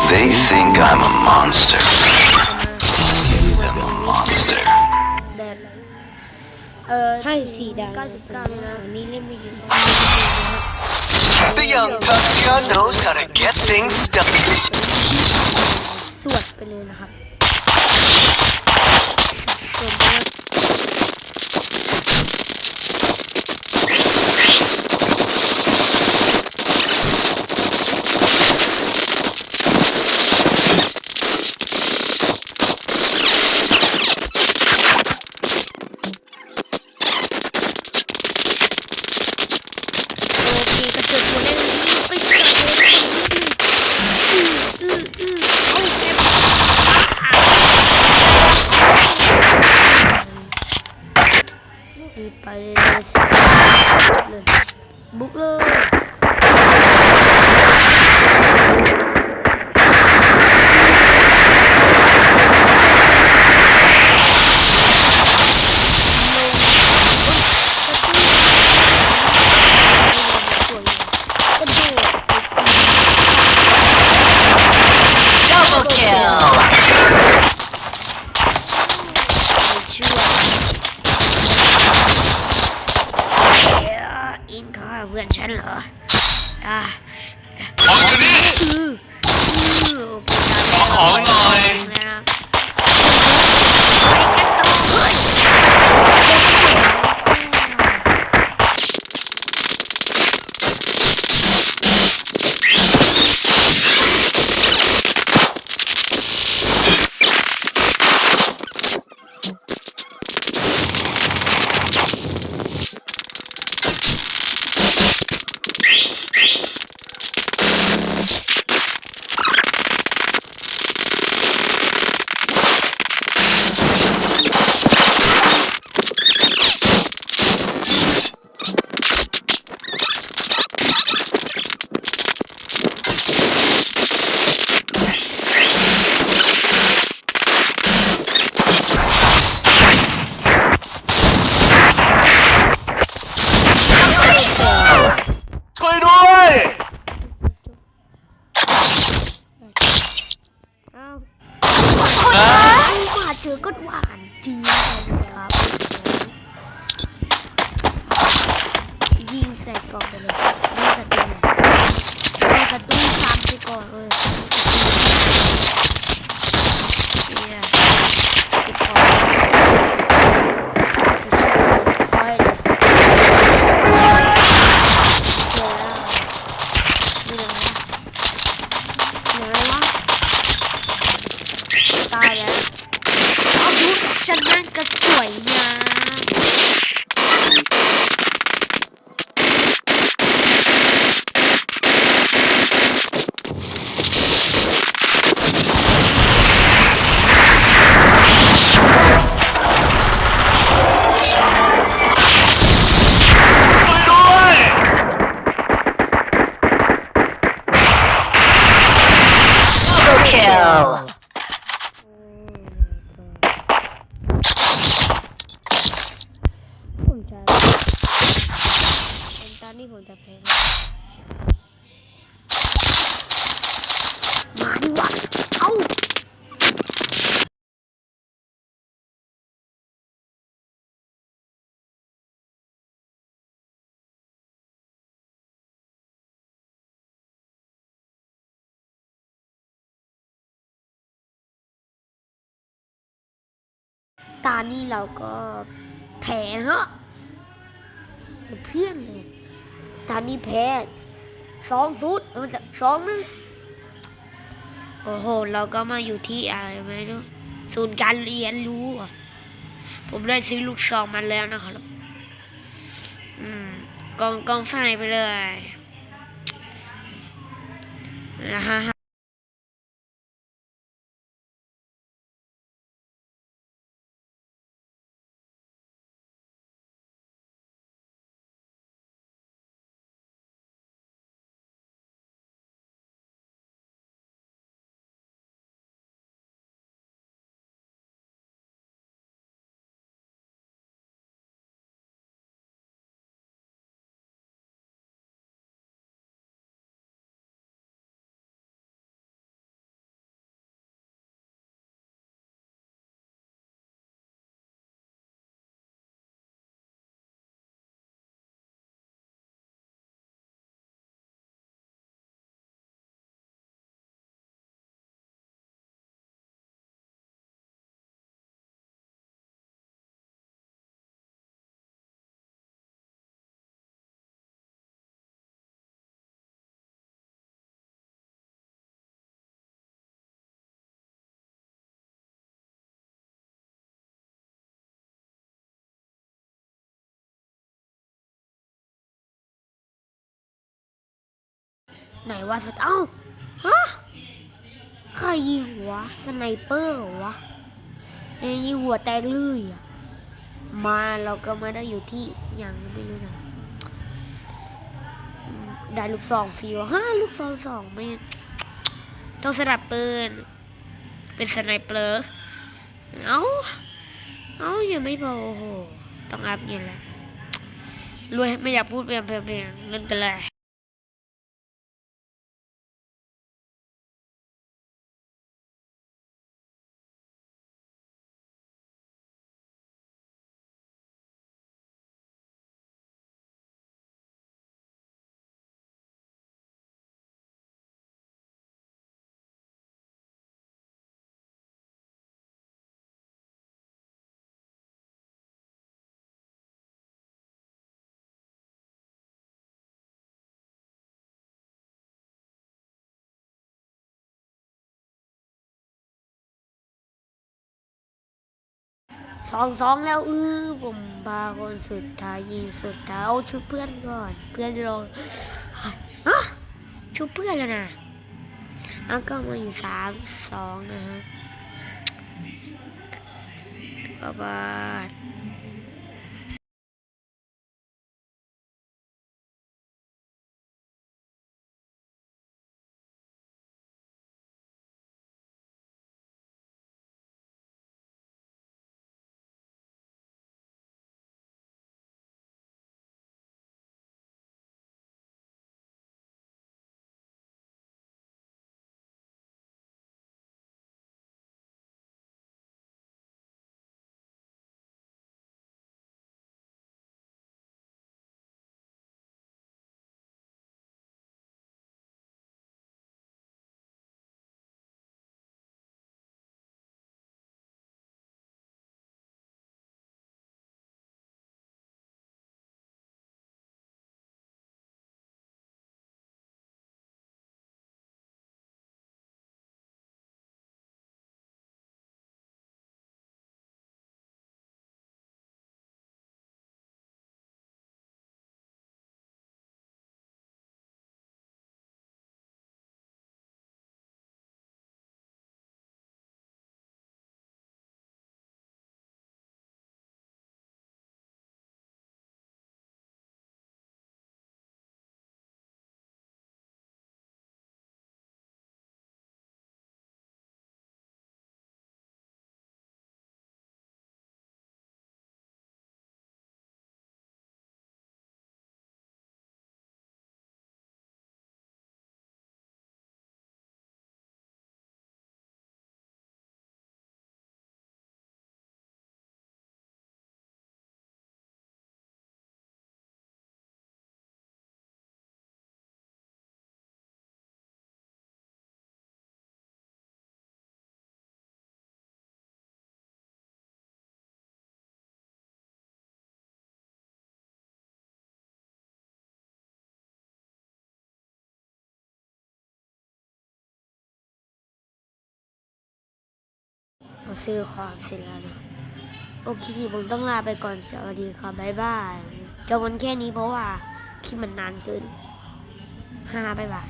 They think I'm a monster. Give them a monster. แดดเออ ให้สี่ดาว เก้าสิบเก้าเลยนะ อันนี้เล่นไม่กี่ The young Tuxia knows how to get things done. สวดไปเลยนะครับ รีบไปเตาม ขอของหน่อย นะครับ ช่วยด้วย เอ้า นะ มาเจอก็หวานจีเลยสิครับ ยิงใส่ กล่องไปเลยยิงศัตรูยิงศัตรูสามสิก่อนเลยเนี่ยติดก่อนคอยเลยเจอแล้วนี่เลยวะไหนวะตายแล้วเอาดูฉันนั่งก็สวยงาม ช่วยด้วย Double kill. ผมจะเป็ นตอนนี้ผมจะแพ้มาดิวะเอาตอนนี้เราก็แพ้นะฮะเพื่อนเลย ตอนนี้แพ้สองศูนย์มันจะสองหนึ่งโอ้โห เราก็มาอยู่ที่อะไรไม่รู้ศูนย์การเรียนรู้ ผมได้ซื้อลูกซองมาแล้วนะครับ อืมกองกองไฟไปเลยนะฮะ ไหนวะสัตว์เอ้าฮะใครยิงวะสไนเปอร์วะไอ้ยิงหัวแตกเลยอะมาเราก็มาได้อยู่ที่ยังไม่รู้นะได้ลูกซองฟรีวฮะลูกซองสองไม่ต้องสลับปืน เป็นสไนเปอร์เอ้าเอ้ายังไม่พอโอ้โหต้องอัพเงินแล้วรวยไม่อยากพูดเปียนเปียนเปียนเล่นกันเลย สองสองแล้วอือผมพาคนสุดท้ายยิงสุดท้ายเอาชุบเพื่อนก่อน เพื่อนรอฮะชุบเพื่อนแล้วนะแล้วก็มาอยู่สามสองนะฮะก็บา ดมาซื้อของเสร็จแล้วนะโอเคผมต้องลาไปก่อนสวัสดีครับบ๊ายบายจบวันแค่นี้เพราะว่าคลิปมันนานเกินฮ่าบ๊ายบาย